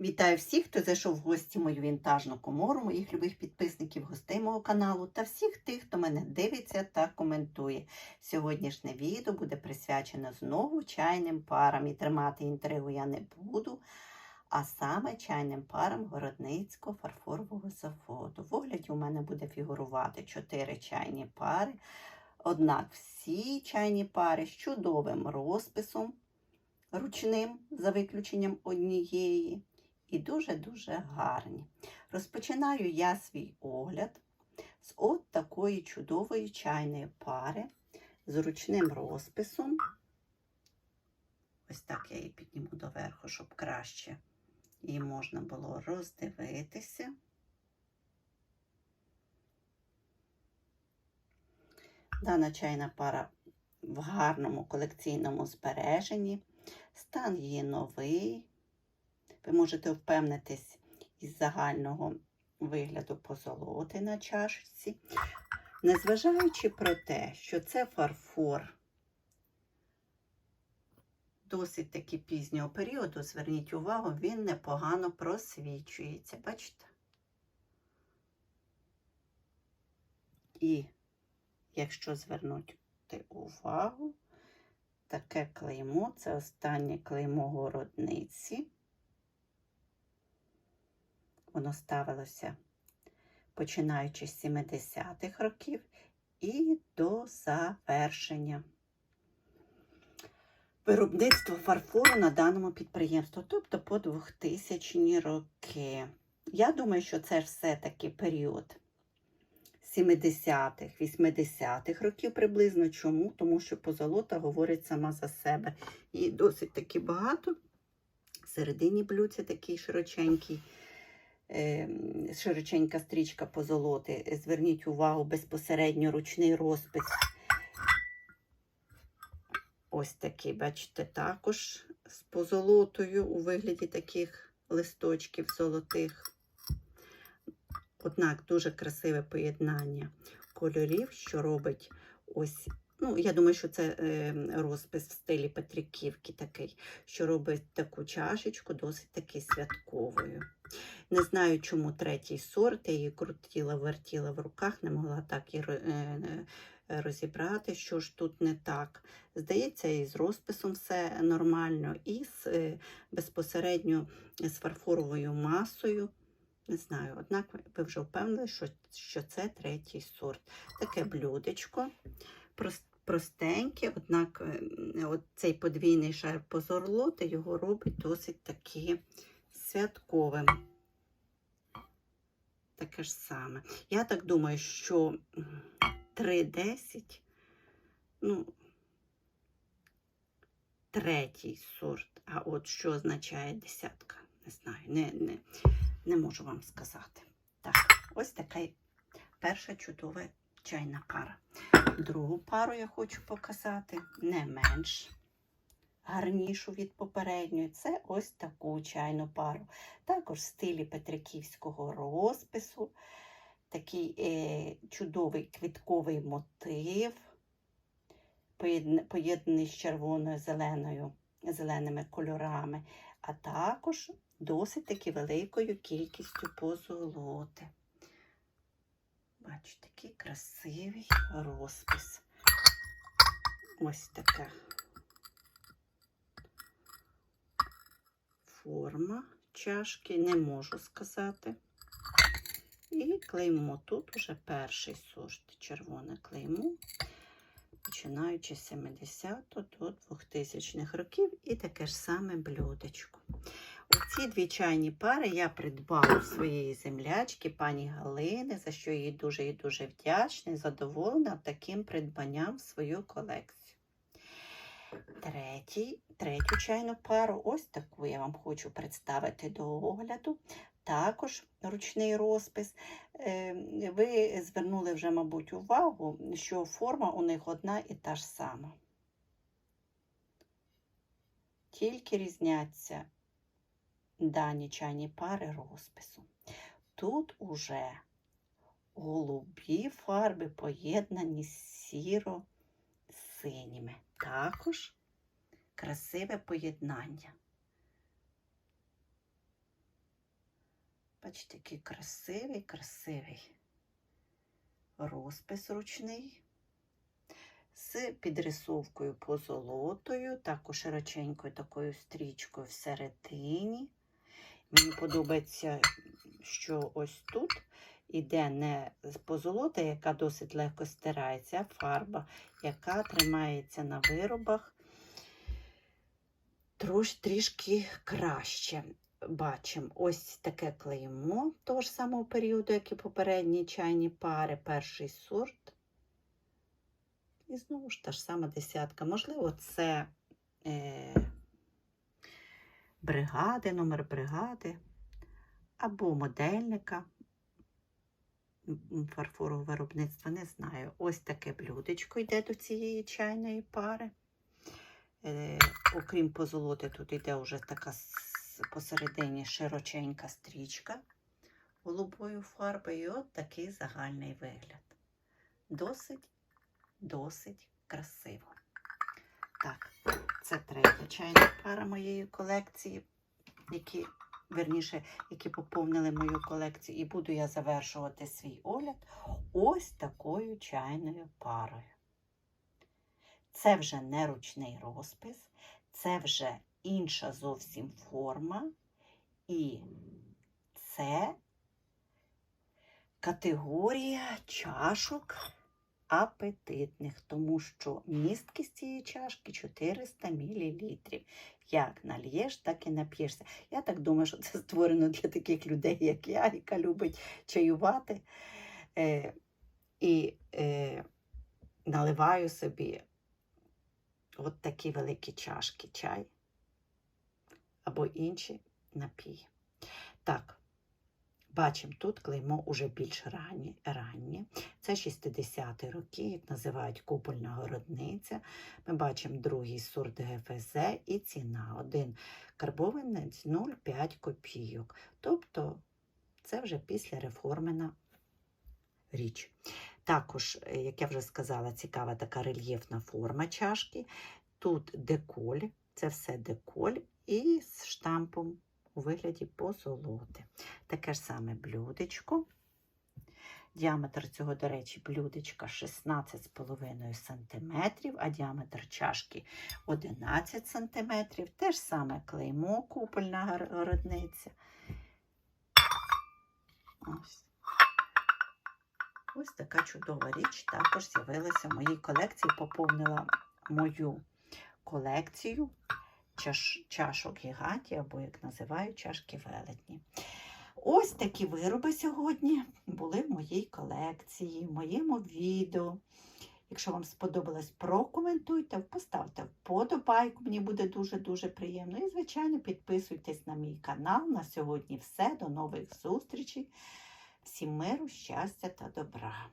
Вітаю всіх, хто зайшов в гості мою вінтажну комору, моїх любих підписників, гостей мого каналу та всіх тих, хто мене дивиться та коментує. Сьогоднішнє відео буде присвячено знову чайним парам і тримати інтригу я не буду, а саме чайним парам Городницького фарфорового заводу. В огляді у мене буде фігурувати 4 чайні пари. Однак всі чайні пари з чудовим розписом, ручним, за виключенням однієї, і дуже-дуже гарні. Розпочинаю я свій огляд з от такої чудової чайної пари з ручним розписом. Ось так я її підніму доверху, щоб краще її можна було роздивитися. Дана чайна пара в гарному колекційному збереженні. Стан її новий. Ви можете впевнитись із загального вигляду позолоти на чашці. Незважаючи про те, що це фарфор досить таки пізнього періоду, зверніть увагу, він непогано просвічується. Бачите? І якщо звернути увагу, таке клеймо це останнє клеймо городниці. Воно ставилося починаючи з 70-х років і до завершення виробництва фарфору на даному підприємстві, тобто по 2000 роки. Я думаю, що це все-таки період 70-х, 80-х років приблизно. Чому? Тому що позолота говорить сама за себе. І досить таки багато. Всередині блюдця такий широченький, широченька стрічка позолоти. Зверніть увагу, безпосередньо ручний розпис. Ось такий, бачите, також з позолотою у вигляді таких листочків золотих. Однак дуже красиве поєднання кольорів, що робить ось, ну, я думаю, що це е, розпис в стилі Петриківки такий, що робить таку чашечку досить таки святковою. Не знаю, чому третій сорт, я її крутила, вертіла в руках, не могла так і е, розібрати, що ж тут не так. Здається, і з розписом все нормально, і з е, безпосередньо з фарфоровою масою. Не знаю, однак ви вже впевнені, що що це третій сорт. Таке блюдечко простеньке, однак от цей подвійний шар позорлоти його робить досить таки святковим. Таке ж саме. Я так думаю, що 3,10, ну, третій сорт. А от що означає десятка? Не знаю, не, не, не можу вам сказати. Так, ось така перша чудова чайна пара. Другу пару я хочу показати не менш гарнішу від попередньої. Це ось таку чайну пару. Також в стилі Петриківського розпису. Такий е, чудовий квітковий мотив, поєднаний з червоною зеленою, зеленими кольорами, а також досить таки великою кількістю позолоти. Бачу, такий красивий розпис. Ось така форма чашки, не можу сказати. І клеймо. Тут уже перший сорт червоне клеймо, починаючи з 70 до 2000 х років, і таке ж саме блюдечко. Оці дві чайні пари я придбала у своєї землячки, пані Галини, за що їй дуже і дуже вдячна і задоволена таким придбанням в свою колекцію. Третій, Третю чайну пару, ось таку я вам хочу представити до огляду. Також ручний розпис. Ем, ви звернули вже, мабуть, увагу, що форма у них одна і та ж сама. Тільки різняться дані чайні пари розпису. Тут уже голубі фарби поєднані з сіро-синіми. Також красиве поєднання. Бачите, який красивий, красивий розпис ручний. З підрисовкою позолотою, також широченькою такою стрічкою всередині. Мені подобається, що ось тут іде не позолота, яка досить легко стирається, а фарба, яка тримається на виробах трош, трішки краще. Бачимо ось таке клеймо того ж самого періоду, як і попередні чайні пари, перший сорт. І знову ж та ж сама десятка. Можливо, це е, бригади, номер бригади або модельника фарфорового виробництва, не знаю. Ось таке блюдечко йде до цієї чайної пари. Е, окрім позолоти, тут йде вже така посередині широченька стрічка голубою фарбою. І от такий загальний вигляд. Досить, досить красиво. Так, це третя чайна пара моєї колекції, які, верніше, які поповнили мою колекцію. І буду я завершувати свій огляд ось такою чайною парою. Це вже не ручний розпис, це вже інша зовсім форма, і це категорія чашок апетитних, тому що місткість цієї чашки 400 мл. Як нальєш, так і нап'єшся. Я так думаю, що це створено для таких людей, як я, яка любить чаювати. Е, і е, наливаю собі от такі великі чашки чай або інші напії. Так, бачимо тут клеймо уже більш раннє. раннє. Це 60-ті роки, як називають купольна городниця. Ми бачимо другий сорт ГФЗ і ціна. Один карбованець 0,5 копійок. Тобто це вже після реформена річ. Також, е, як я вже сказала, цікава така рельєфна форма чашки. Тут деколь, це все деколь і з штампом у вигляді позолоти. Таке ж саме блюдечко. Діаметр цього, до речі, блюдечка 16,5 см, а діаметр чашки 11 см. Те ж саме клеймо, купольна городниця. Ось. Ось така чудова річ також з'явилася в моїй колекції, поповнила мою колекцію чаш, чашок гігантів, або, як називають, чашки велетні. Ось такі вироби сьогодні були в моїй колекції, в моєму відео. Якщо вам сподобалось, прокоментуйте, поставте вподобайку, мені буде дуже-дуже приємно. І, звичайно, підписуйтесь на мій канал. На сьогодні все. До нових зустрічей. Всім миру, щастя та добра.